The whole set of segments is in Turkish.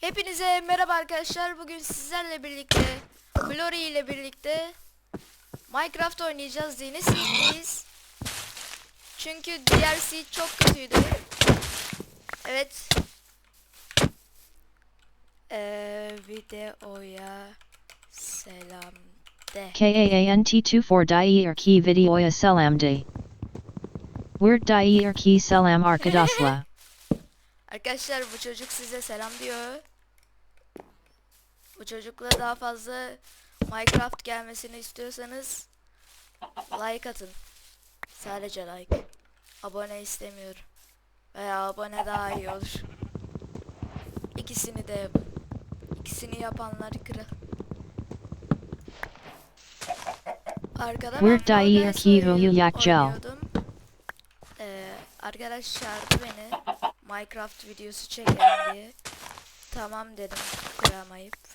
Hepinize merhaba arkadaşlar. Bugün sizlerle birlikte Glory ile birlikte Minecraft oynayacağız. Yeni seed'deyiz. Çünkü diğer seed çok kötüydü. Evet. Ee, videoya selam de. KAANT24 Daiir ki videoya selamdi. Word Daiir ki selam arkadaşlar. Arkadaşlar bu çocuk size selam diyor. Bu çocukla daha fazla Minecraft gelmesini istiyorsanız like atın. Sadece like. Abone istemiyorum. Veya abone daha iyi olur. İkisini de yapın. İkisini yapanlar kral. Arkada ben oynuyordum. Ee, arkadaş çağırdı beni Minecraft videosu çekelim diye. Tamam dedim kıramayıp.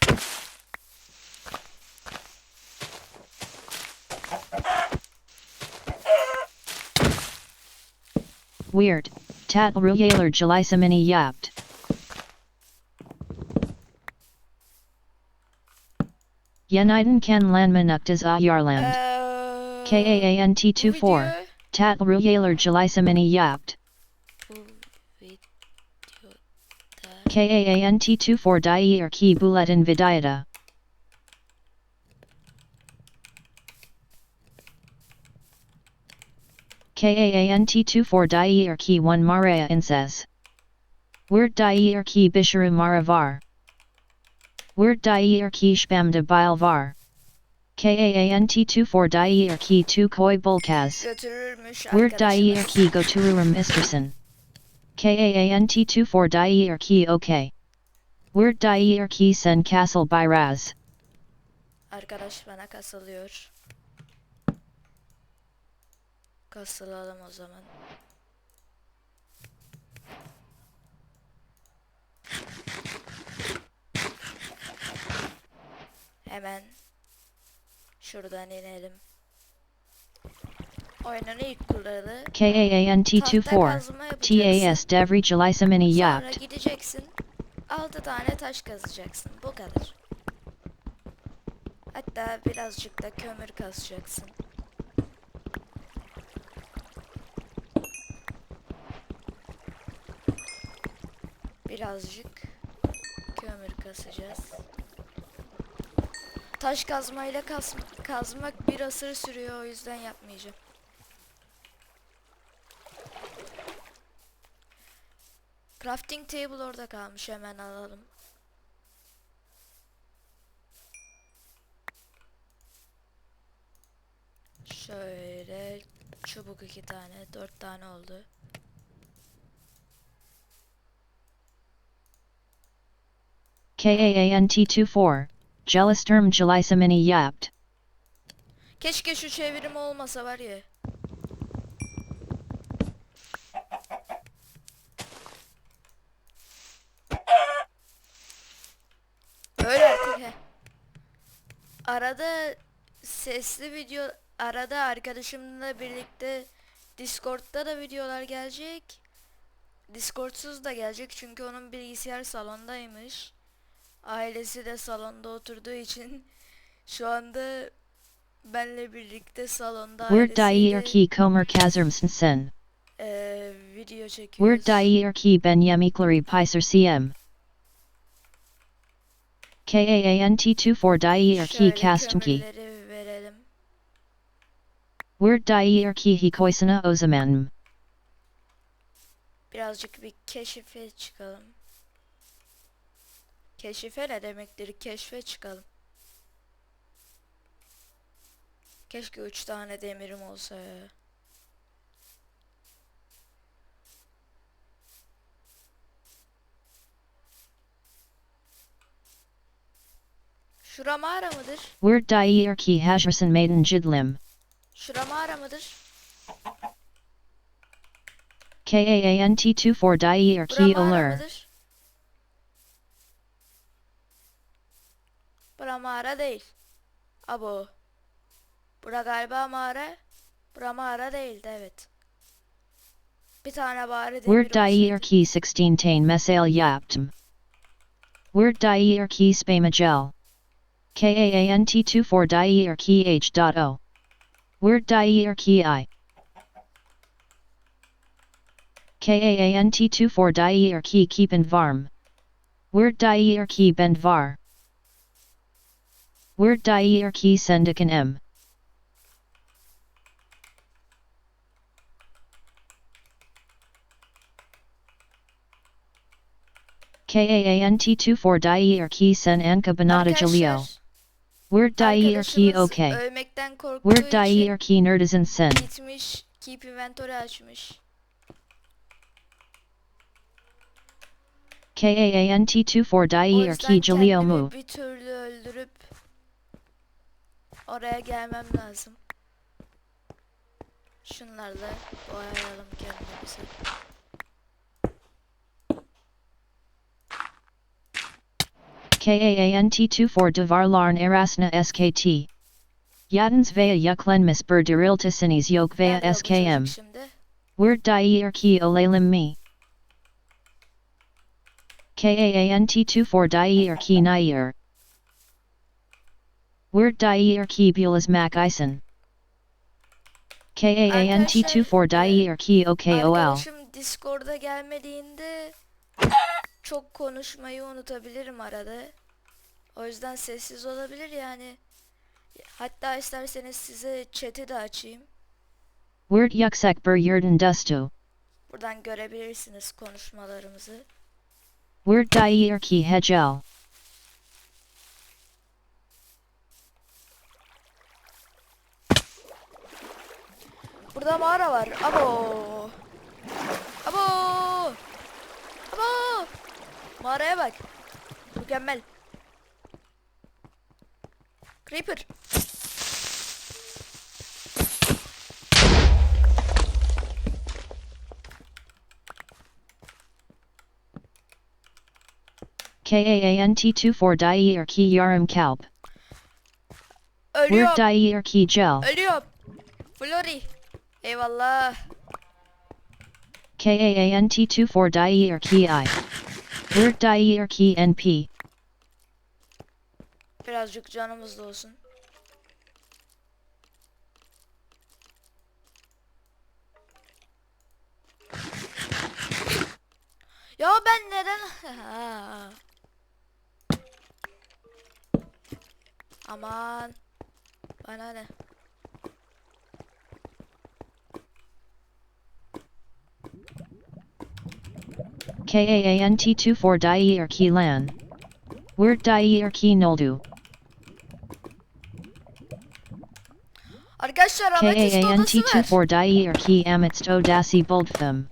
Weird. Tat Ruyaler Jelisamini Yapt. Yeniden kan Landmanuktas oh. a Yarland. Bu KAANT24. video- Tat Ruyaler Jelisamini Yapt. bu videoda KAANT24 Daiir ki Buletin Vidayata. KAANT24 Daiir ki 1 Maraya Inses. Word Daiir ki Bisharu Maravar. Word Daiir ki Spamda Bilvar. KAANT24 Daiir ki 2 Koi Bulkaz. götürürmüş Word Daiir arkadaşlar. ki Gotururum Isterson. KAANT24 Daiir ki OK. Word Daiir ki Sen Castle Byraz. Arkadaş bana kasılıyor. Kasılalım o zaman. Hemen şuradan inelim. Oyunun ilk kuralı KAANT24. TAS Devri Jelisamini sonra Yapt. gideceksin 6 tane taş kazacaksın bu kadar. Hatta birazcık da kömür kazacaksın. Birazcık kömür kasacağız. Taş kazmayla kas kazmak bir asır sürüyor o yüzden yapmayacağım. Crafting table orada kalmış hemen alalım. Şöyle çubuk iki tane, dört tane oldu. KAANT24. Jelisturm Jelisamini Yapt. Keşke şu çevirim olmasa var ya. Öyle artık he. Arada sesli video arada arkadaşımla birlikte Discord'da da videolar gelecek. Discord'suz da gelecek çünkü onun bilgisayar salondaymış. Ailesi de salonda oturduğu için şu anda benle birlikte salonda Word ailesiyle ki Komer Kazarmsen. eee, video çekiyoruz. Word Daiir ki Ben Yemiklari Piser CM. KAANT24 Daiir ki Şöyle Kastumki. kömürleri verelim. Word Daiir ki Hikoisana Ozamanm. Birazcık bir keşife çıkalım. Keşife ne demektir? Keşfe çıkalım. Keşke üç tane demirim olsa ya. Şura mağara mıdır? Word Daiir ki Hajerson Maiden Jidlim. Şura mağara mıdır? KAANT24 Daiir Bura ki Olur. Bura mağara değil. Abo. Bura galiba mağara. Bura mağara değildi evet. Bir tane bari demir Word Daiir olsaydı. ki 16 Tain Mesail Yaptm. Word die er key spamagel. KAANT24 die er key H.O. Word die er key I. KAANT24 die er key keepen varm. Word die er key bend var. Word die er key sendiken m. KAANT24 die er key sen anka banata jaleo. Word die er key arkadaşımız okay. Word die için er key nerdizen sen. gitmiş Keep Inventory açmış. KAANT24 O die er yüzden key jaleo mu. bir türlü öldürüp oraya gelmem lazım. Şunlarla boyayalım kendimizi. KAANT24 de varlarn erasna SKT. Yadens via yuklenmis ber deriltisinis yok bu SKM. Word die er key olalim me. KAANT24 die er key nair. Word die er key bulas mac ison. KAANT24 die er key OKOL. Discord'a gelmediğinde çok konuşmayı unutabilirim arada. O yüzden sessiz olabilir yani. Hatta isterseniz size chat'i de açayım. Word yuksek ber yurden dusto. Buradan görebilirsiniz konuşmalarımızı. Word die er key Burada mağara var. Abo. Abo. Abo. Mağaraya bak. Mükemmel. Creeper. KAANT24 die er key yarum kalp. Word Ölüyorum. die er key gel. Ölüyorum. Flori. Eyvallah. KAANT24 die er key I. Word die er key NP. Birazcık canımız da olsun. Ya ben neden... Aman. Bana ne? kaant24 dai er ki lan. Weird dai er ki noldu. Kaant24 dai er ki ametist odasi boldfem.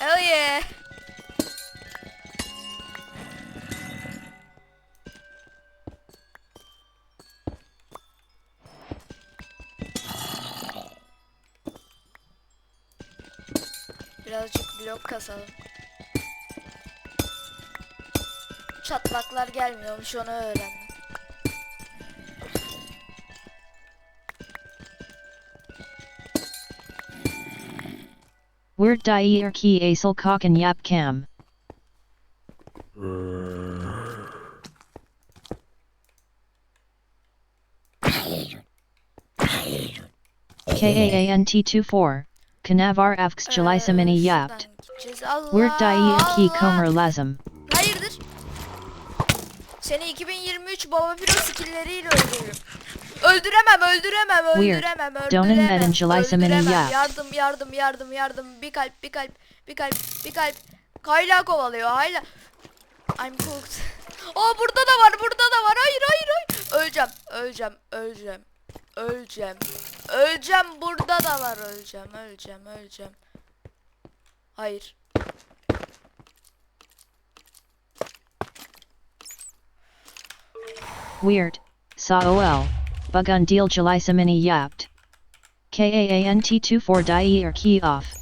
Oh yeah. Kasalım. Çatlaklar gelmiyormuş onu öğrendim. Word die er key asel kocken yap cam. KAANT24. Kanavar avx jalisamini Ee, yapt. Gideceğiz. Allah Word key Allah. lazım. Hayırdır? Seni 2023 Baba Piro skilleriyle öldürürüm. Öldüremem, öldüremem, öldüremem, öldüremem. öldüremem. Yardım, yardım, yardım, yardım. Bir kalp, bir kalp, bir kalp, bir kalp. Hala kovalıyor, hala. I'm cooked. Aa burada da var, burada da var. Hayır, hayır, hayır. Öleceğim, öleceğim, öleceğim. Öleceğim. Öleceğim, burada da var. Öleceğim, öleceğim, öleceğim. Hayır. Weird. Ol. Bugun deal jalisamini yapt. KAANT24 die er key off.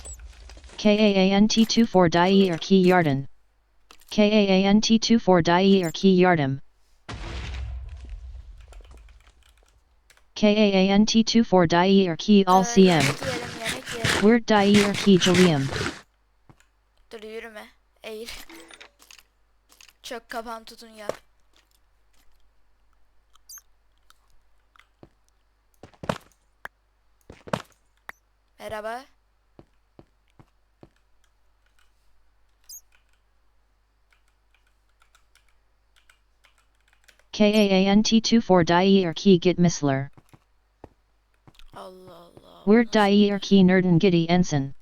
KAANT24 die er key yarden. KAANT24 die er key yardum. KAANT24 die er key all CM. Yemek yiyelim, yemek yiyelim. Word die er key jalium. Dur yürüme. Eğil. Çok kapan tutun yap. Merhaba. KAANT24 Dieer Key Git Missler. Allah Allah. Word Dieer Key Nerden Giddy Ensign.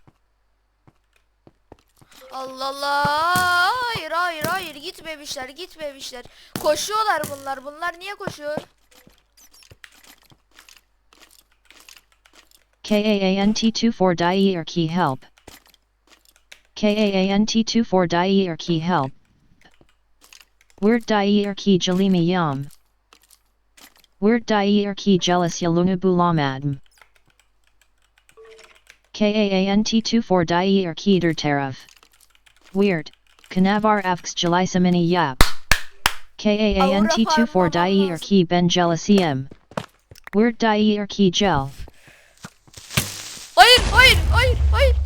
Allah Allah. Hayır hayır hayır gitmemişler gitmemişler. Koşuyorlar bunlar. Bunlar niye koşuyor? KAANT24 Dieer Key Help. KAANT24 Dieer Key Help. Word Dieer Key Jalimi Yam. Word Dieer Key Jealous Yaluna Bulamadm. KAANT24 Dieer Key Der Tariff. Weird. Kanavar Afks Jelisamini Yap. KAANT24 Dieer Key Ben Jealousiem. Word Dieer Key Gel. Hayır hayır hayır hayır.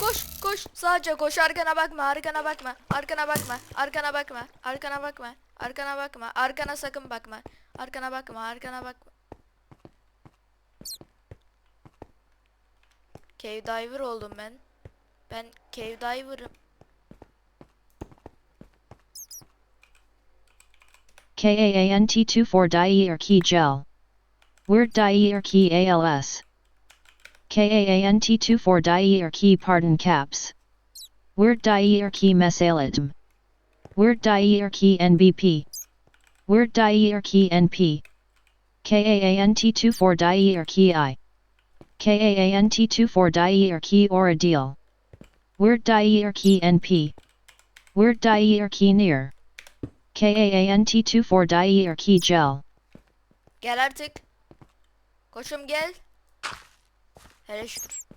Koş koş sadece koş arkana bakma arkana bakma arkana bakma arkana bakma arkana bakma arkana bakma arkana sakın bakma arkana bakma arkana bakma. Cave diver oldum ben. Ben cave diver'ım. KAANT24 Dieer Key Gel. Word Dieer Key ALS. KAANT24 Dieer Key Pardon Caps. Word Dieer Key Mesalatum. Word Dieer Key NBP. Word Dieer Key NP. KAANT24 Dieer Key I. KAANT24 Dieer Key Oradil. Word Dieer Key NP. Word Dieer Key Near. KAANT24 Dieer Key Gel. Gel artık. Koşum gel. Hele şükür.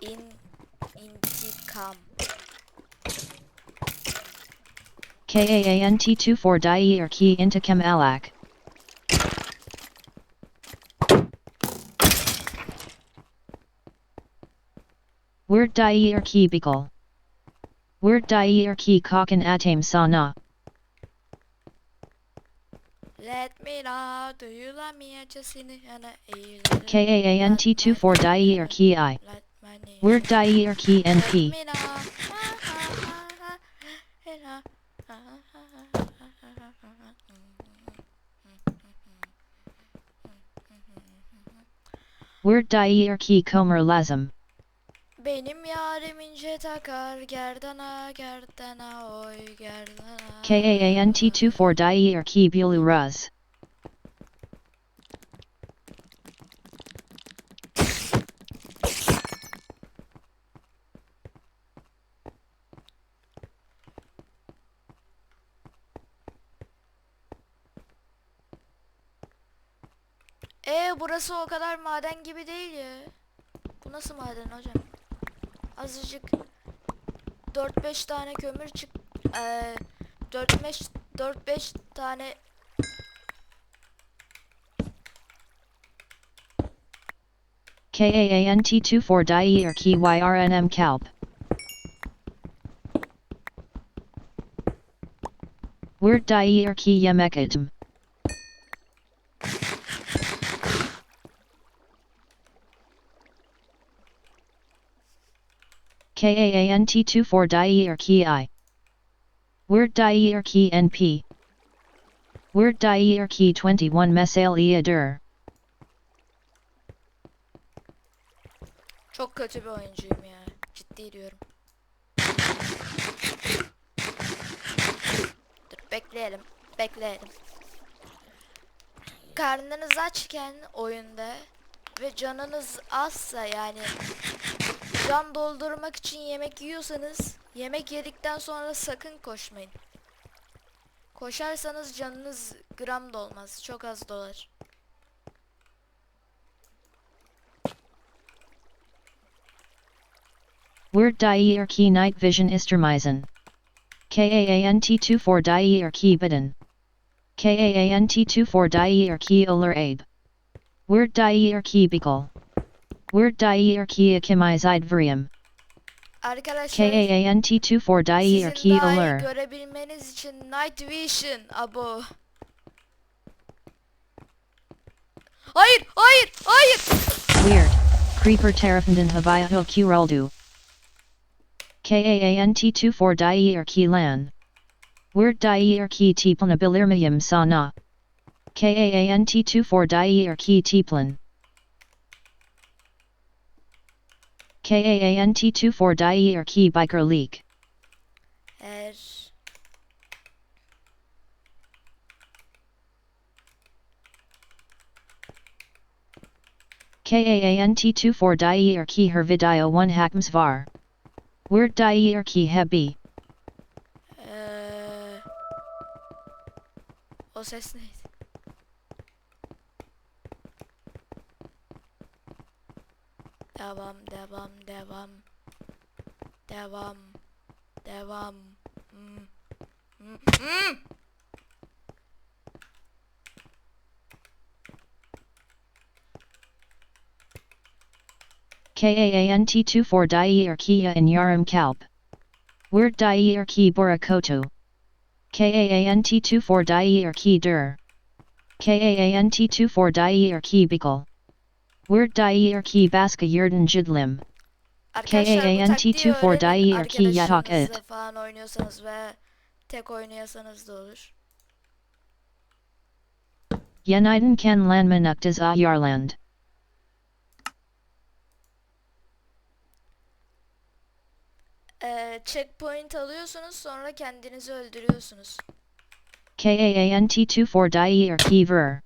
İn intikam. KAANT24 Dieer Key Intikam Alak. Word Dieer Key Bikal. Word Dieer Key Kakan Atame Sana. Let me know, do you love me? I just in it and I KAANT24 Dieer Key I. Let. Word dier key NP. Word dier key comer lazım. Benim yarim ince takar gerdana gerdana oy gerdana. K A N T 24 dier key bulu raz. E burası o kadar maden gibi değil ya. Bu nasıl maden hocam? Azıcık 4-5 tane kömür çık eee 4-5 4-5 tane KAANT24 Dieer Key YRNM Kalp. Word Dieer Key Yemekatm. KAANT24 Dieer Key I. Word Dieer Key NP. Word Dieer Key 21 Mesale Eadur. çok kötü bir oyuncuyum ya. Ciddi diyorum. Dur bekleyelim. Bekleyelim. Karnınız açken oyunda ve canınız azsa yani can doldurmak için yemek yiyorsanız yemek yedikten sonra sakın koşmayın. Koşarsanız canınız gram dolmaz. Çok az dolar. Word die er key night vision istermisen. KAANT24 die er key bidden. KAANT24 die er key oler abe. Word die er key beagle. Word die er key akimizide vrium. Arkadaşlar KAANT24 die er sizin key daha iyi oler. görebilmeniz için Night Vision abo. Hayır, hayır, hayır. Weird. Creeper terrafenden havaya ho kuroldu. KAANT24 die er key lan. Word die er key tiplan abilirmium sana. KAANT24 die er key tiplan. KAANT24 die er key biker leak. Her KAANT24 die er key her video 1 hackms var. Word die er key hebi. Eee, o ses neydi? Devam, devam, devam. Devam. Devam. Hmm. Hmm. Hmm. KAANT24 Dier Kia in Yaram Kalp. Word Dier Ki Borakotu. KAANT24 Dier Ki Dur. KAANT24 Dier Ki Bikal. Word die er key baska yurden jidlim. Arkadaşlar bu KAANT taktiği 24 öğrenin. die er key yatak it. falan oynuyorsanız ve tek oynuyorsanız da olur. Yeniden ken landmanuktas a yarland. Eee, checkpoint alıyorsunuz sonra kendinizi öldürüyorsunuz. KAANT24 die er key ver.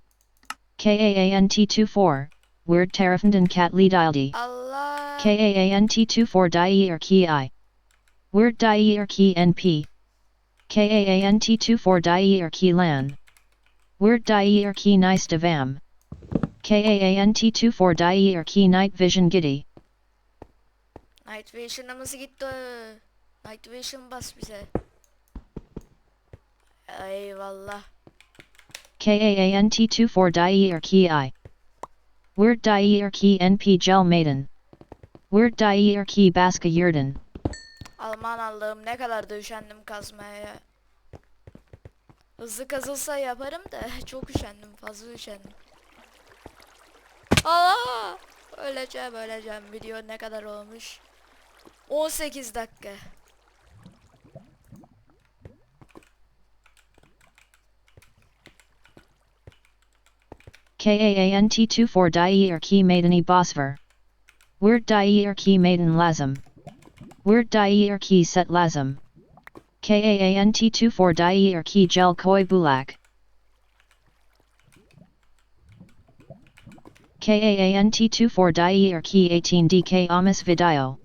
KAANT24. Word terrafenden cat lidildi. Allah. KAANT24 die er key i. Word die er key np. KAANT24 die er key lan. Word die er key nice devam. KAANT24 die er key night vision giddy. Night Vision'ımız gitti. Night Vision bas bize. Eyvallah. KAANT24 die er key i. Word die er key np gel maiden. Word die er key baska yurden. Alman Allah'ım ne kadar da üşendim kazmaya ya. Hızlı kazılsa yaparım da çok üşendim fazla üşendim. Allah! Öleceğim öleceğim. Video ne kadar olmuş? 18 dakika. KAANT24 die er key maideni bosver. Word die er key maiden lazim. Word die er key set lazim. KAANT24 die er key gel koi bulak. KAANT24 die er key 18 dk amis video.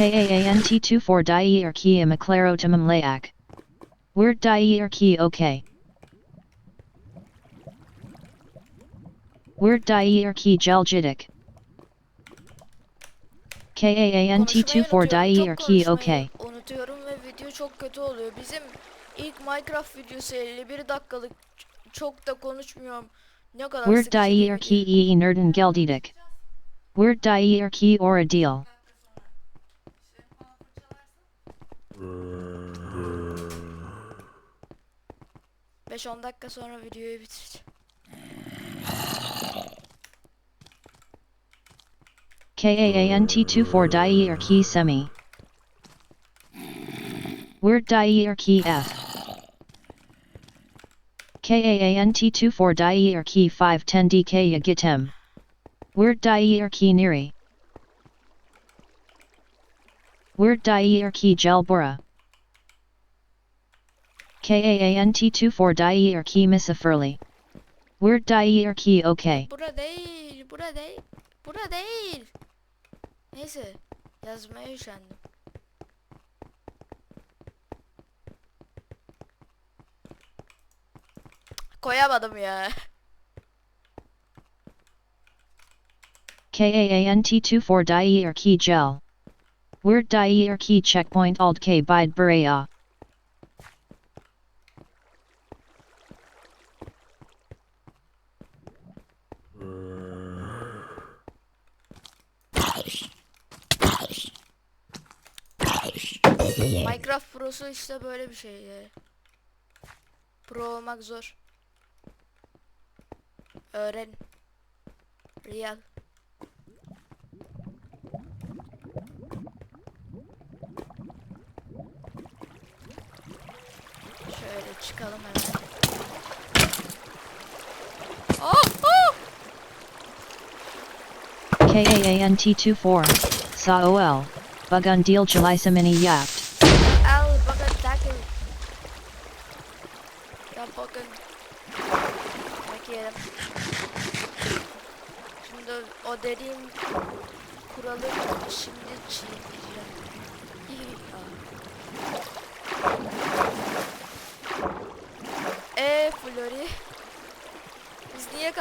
KAANT24 die er key maclaro tamam layak. Word die er key ok. Word die er key gel jidik. KAANT24 Konuşmayı die unutuyorum, er çok key konuşmayı ok. Unutuyorum ve video çok kötü oluyor. Bizim ilk Minecraft videosu 51 dakikalık. Çok da konuşmuyorum. Ne kadar Word sıkıcı die bir er video. key e nerden geldidik. Word die er key ora deal. Beş 10 dakika sonra videoyu bitireceğim. KAANT24 die er key semi. Word die er key F. KAANT24 die er key 510 DK yagitem. Word die er key neri. Word die er key gelbora. KAANT24 die er key misafurli. Word die er key okay. Bura değil, bura değil, bura değil. Neyse, yazmaya üşendim. Koyamadım ya. KAANT24 Dier Key Gel. Word Dier Key Checkpoint Alt K Bide Buraya. Minecraft Pro'su işte böyle bir şey. ya. Pro olmak zor. Öğren. Real. Şöyle çıkalım hemen. Oh, oh! KAANT24. Saol. Bugundil Jalisamini Yapt. Al bakın takıl. Ya bakın. Bakayım. Şimdi o dediğim kuralı şimdi çiğneyeceğim. Eee Flori.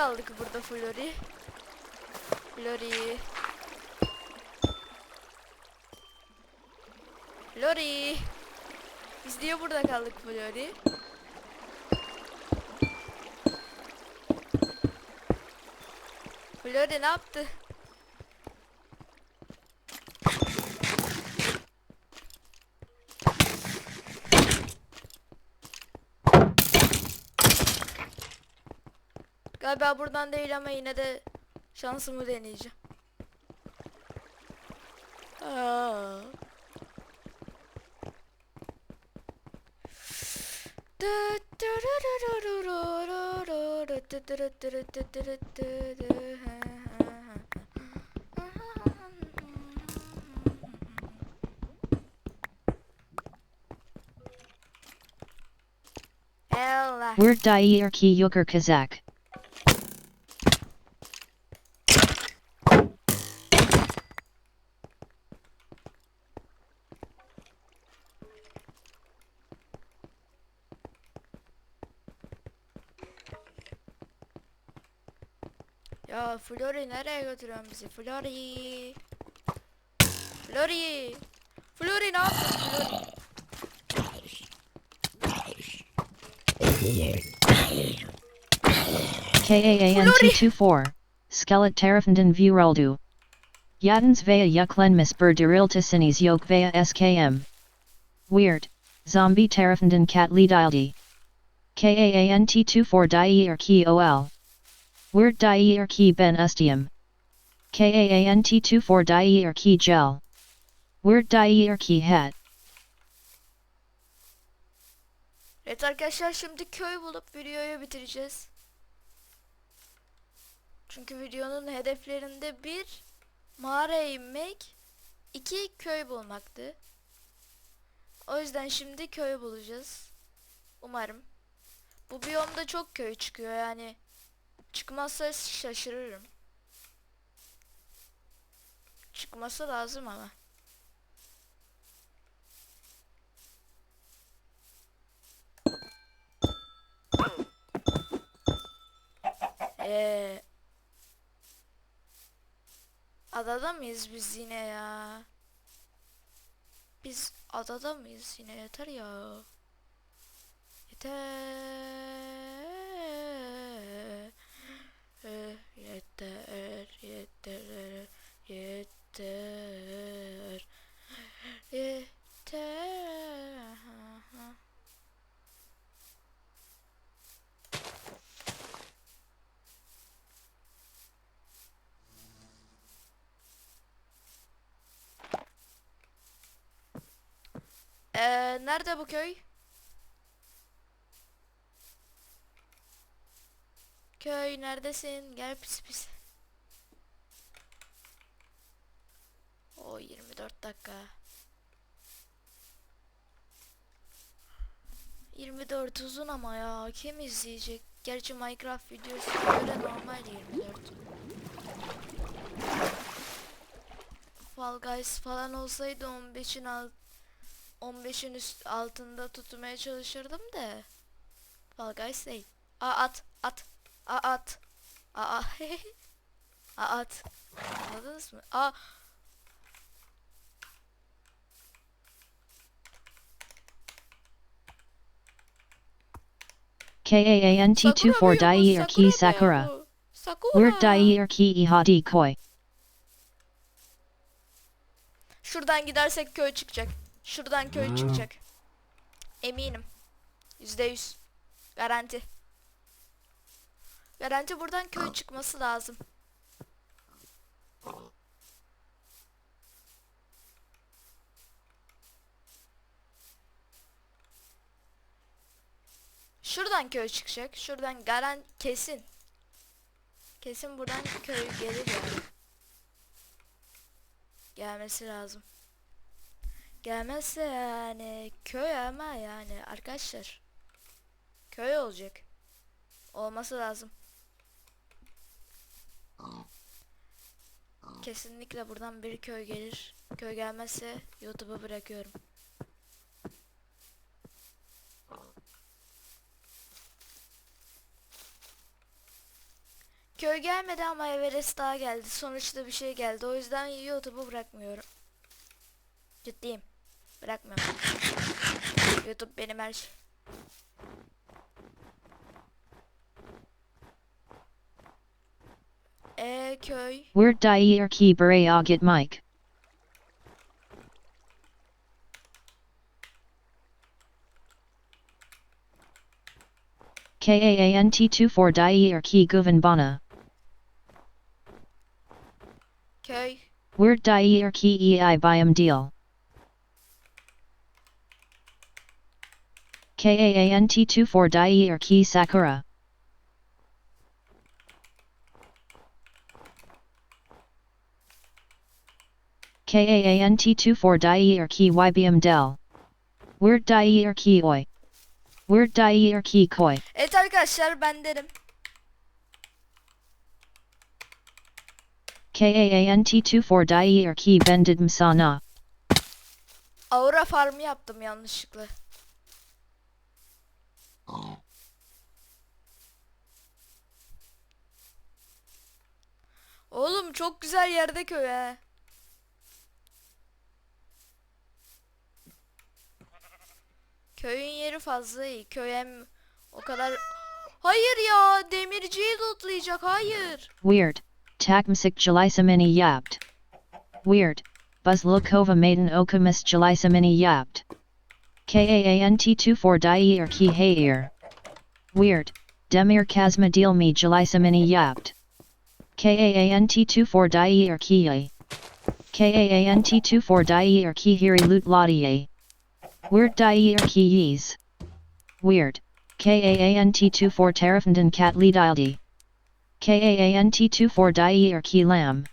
Kaldık burada Flori? Flori. Flori. Biz niye burada kaldık Flori? Flori ne yaptı? Galiba buradan değil ama yine de şansımı deneyeceğim. Aa. Word Dier Key Yukur Kazak. Flori nereye götürüyorsun bizi? Flori. Flori. Flori ne yaptın Flori? KAANT24. Skelet Terafenden Vuraldu. Yatens Vea Yuklenmis Bur Derilta Sinis Yoke Vea SKM. Weird. Zombie Terafenden Cat Lidildi. KAANT24 Dier Key OL. Word Dier Key Ben Ustium. KAANT24 Dier Key Gel. Word Dier Key Het. Evet arkadaşlar şimdi köy bulup videoyu bitireceğiz. Çünkü videonun hedeflerinde bir mağaraya inmek, iki köy bulmaktı. O yüzden şimdi köy bulacağız. Umarım. Bu biyomda çok köy çıkıyor yani. Çıkmazsa şaşırırım. Çıkması lazım ama. Ee, adada mıyız biz yine ya? Biz adada mıyız yine yeter ya. Yeter. Yeter, yeter, yeter. Yeter. Ee, nerede bu köy? Köy neredesin? Gel pis pis. O 24 dakika. 24 uzun ama ya kim izleyecek? Gerçi Minecraft videosu göre normal 24. Fall Guys falan olsaydı 15'in alt 15'in üst altında tutmaya çalışırdım da. Fall Guys değil. Aa at at. Aa at. Aa. Aa, at. Anladınız mı? Aa. KAANT24 Sakura mı Dai bu? Erki mı Sakura. Word Dai Erki Ihadi Koi. Şuradan gidersek köy çıkacak. Şuradan köy çıkacak. Eminim. Yüzde yüz. Garanti. Garanti buradan köy çıkması lazım. Şuradan köy çıkacak. Şuradan garan kesin. Kesin buradan köy gelir yani. Gelmesi lazım. Gelmezse yani köy ama yani arkadaşlar. Köy olacak. Olması lazım. Kesinlikle buradan bir köy gelir. Köy gelmezse YouTube'u bırakıyorum. Köy gelmedi ama Everest daha geldi. Sonuçta bir şey geldi. O yüzden YouTube'u bırakmıyorum. Ciddiyim. Bırakmıyorum. YouTube benim her şey. Köy. Word Dai Erki Bure Agit Mike. KAANT24 Dai Erki Guvanbana. Köy. Word Dai Erki Ei Biam Deal. KAANT24 Dai Erki Sakura. KAANT24 Dai Erki YBM Del. Word Dai Erki Oi. Word Dai Erki Koi. Evet arkadaşlar ben derim. KAANT24 Dai Erki Bendid Msana. Aura farmı yaptım yanlışlıkla. Oğlum çok güzel yerde köy he. Köyün yeri fazla iyi. Köy hem o kadar... Hayır ya demirciyi lootlayacak hayır. Weird. Takmsik Jalisamini Yapt. Weird. Buzz Lukova Maiden Okamis Jalisamini Yapt. KAANT24 Dai Erki Hayir. Weird. Demir Kazma Deal Me Jalisamini Yapt. KAANT24 Dai Erki KAANT24 Dai Erki Hiri Lut Lottie. Weird Dai Erki Yees. Weird. KAANT24 Tarifandan Kat Lidildi. KAANT24 Dai Erki Lam.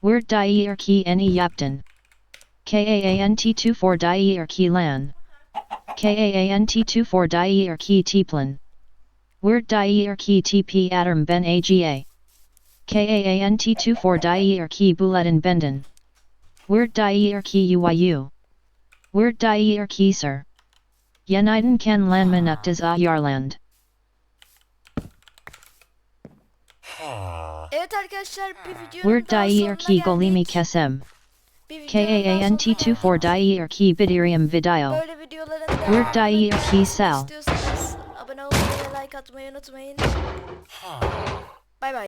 Word Dai Erki Eni Yapton. KAANT24 Dai Erki Lan. KAANT24 Dai Erki Tiplan. Word Dai Erki TP Adam Ben AGA. KAANT24 Dai Erki Buletin Benden. Word Dai Erki UYU. Word Dai Erki Sir. Yeniden kan landmanuktas a Yarland. Evet arkadaşlar bir videonun Word daha Dai er sonuna Erki Golimi geldik. Kesem. Bir videonun daha KAANT24 sonuna Dai Erki Bidirium Video. Böyle videoların Word Dai Erki devamını er Sel. istiyorsanız abone olmayı, like atmayı unutmayın. Bay bay.